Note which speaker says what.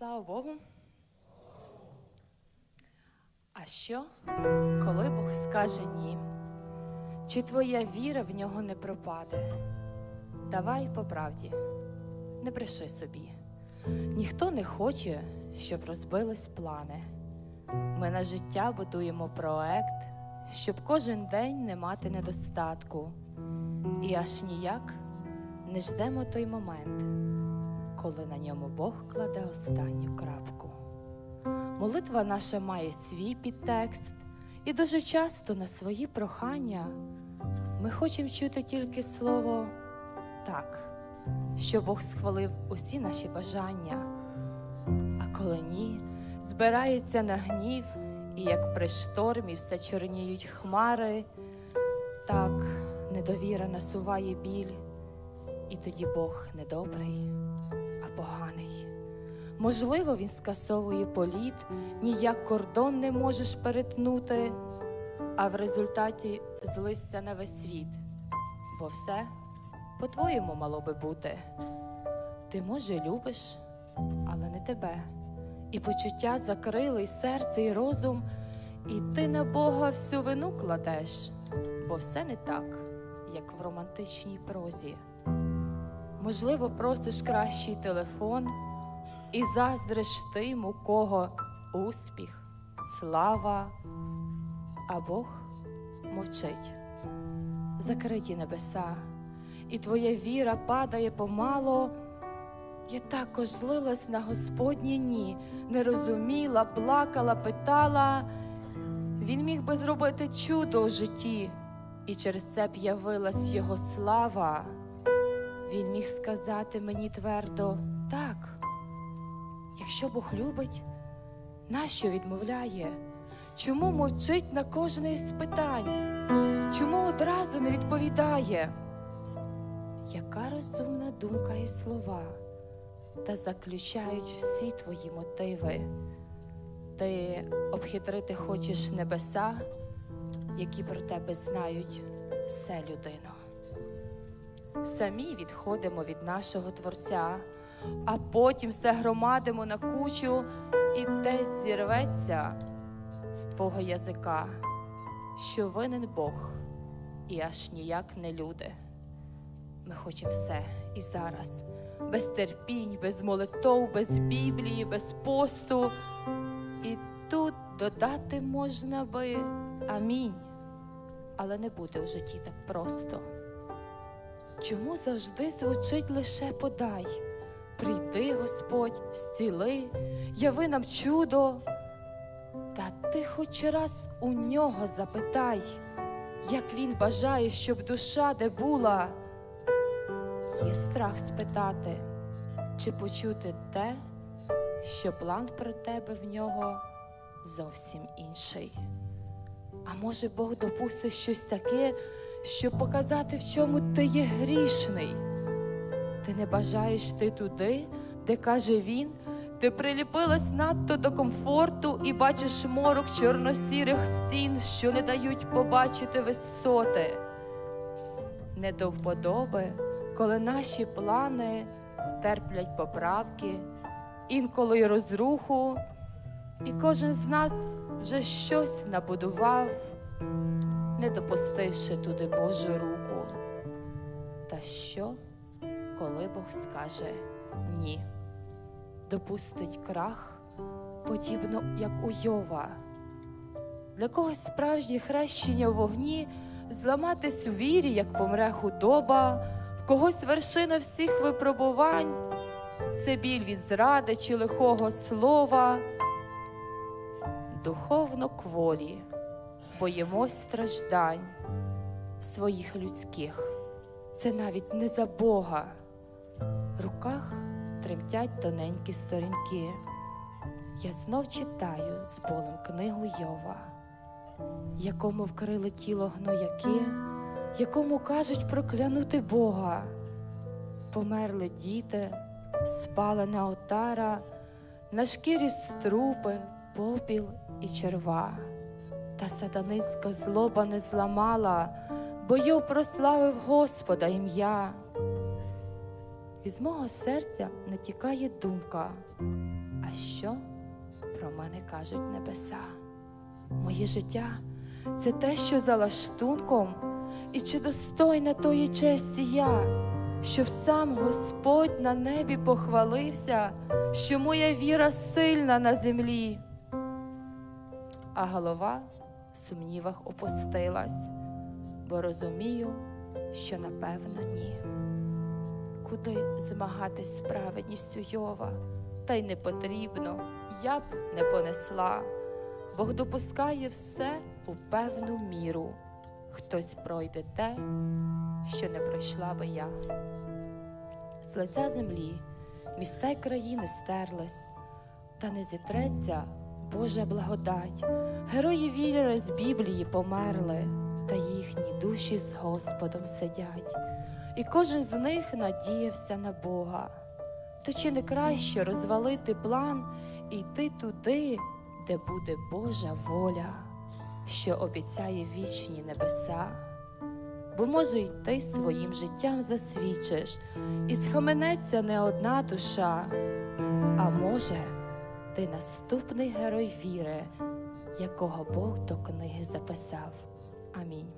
Speaker 1: Слава Богу. А що, коли Бог скаже ні? Чи твоя віра в нього не пропаде? Давай по правді, не бреши собі. Ніхто не хоче, щоб розбились плани. Ми на життя будуємо проект, щоб кожен день не мати недостатку. І аж ніяк не ждемо той момент, коли на ньому Бог кладе останню крапку. Молитва наша має свій підтекст, і дуже часто на свої прохання ми хочемо чути тільки слово так, що Бог схвалив усі наші бажання. А коли ні, збирається на гнів, і як при штормі все чорніють хмари, так недовіра насуває біль, і тоді Бог не добрий, а поганий. Можливо, він скасовує політ, ніяк кордон не можеш перетнути, а в результаті злишся на весь світ, бо все по-твоєму мало би бути. Ти, може, любиш, але не тебе. І почуття закрили, і серце, і розум, і ти на Бога всю вину кладеш, бо все не так, як в романтичній прозі. Можливо, просиш кращий телефон і заздриш тим, у кого успіх, слава, а Бог мовчить. Закриті небеса, і твоя віра падає помало. Я також злилась на Господнє ні, не розуміла, плакала, питала. Він міг би зробити чудо у житті, і через це б явилась його слава. Він міг сказати мені твердо так. Якщо Бог любить, нащо відмовляє? Чому мовчить на кожне із питань? Чому одразу не відповідає? Яка розумна думка і слова, та заключають всі твої мотиви. Ти обхитрити хочеш небеса, які про тебе знають все людино. Самі відходимо від нашого Творця, а потім все громадимо на кучу і десь зірветься з твого язика, що винен Бог і аж ніяк не люди. Ми хочемо все і зараз, без терпінь, без молитов, без Біблії, без посту. І тут додати можна би амінь, але не буде в житті так просто. Чому завжди звучить лише подай? Прийди, Господь, зціли, яви нам чудо. Та ти хоч раз у нього запитай, як він бажає, щоб душа де була. Є страх спитати, чи почути те, що план про тебе в нього зовсім інший. А може Бог допустить щось таке, щоб показати, в чому ти є грішний. Ти не бажаєш ти туди, де каже він, ти приліпилась надто до комфорту і бачиш морок чорно-сірих стін, що не дають побачити висоти. Не до вподоби, коли наші плани терплять поправки, інколи й розруху, і кожен з нас вже щось набудував, не допустивши туди Божу руку. Та що, коли Бог скаже ні? Допустить крах, подібно як у Йова. Для когось справжнє хрещення в вогні зламатись у вірі, як помре худоба, в когось вершина всіх випробувань, це біль від зради чи лихого слова, духовно кволі, боїмось страждань своїх людських, це навіть не за Бога. В руках тремтять тоненькі сторінки. Я знов читаю з болем книгу Йова, якому вкрили тіло гнояки, якому кажуть проклянути Бога. Померли діти, спалена отара, на шкірі струпи, попіл і черва. Та сатанинська злоба не зламала, бо Йов прославив Господа ім'я. Із мого серця не тікає думка, А що про мене кажуть небеса? Моє життя це те, що за лаштунком, і чи достойна тої честі я, щоб сам Господь на небі похвалився, що моя віра сильна на землі. А голова сумнівах опустилась, бо розумію, що напевно ні. Куди змагатись з Йова? Та й не потрібно, я б не понесла. Бог допускає все у певну міру. Хтось пройде те, що не пройшла би я. З лиця землі міста й країни стерлись, та не зітреться Божа благодать. Герої віри з Біблії померли, та їхні душі з Господом сидять, і кожен з них надіявся на Бога. То чи не краще розвалити план і йти туди, де буде Божа воля, що обіцяє вічні небеса? Бо може й ти своїм життям засвідчиш, і схаменеться не одна душа, а може, ти наступний герой віри, якого Бог до книги записав. Амінь.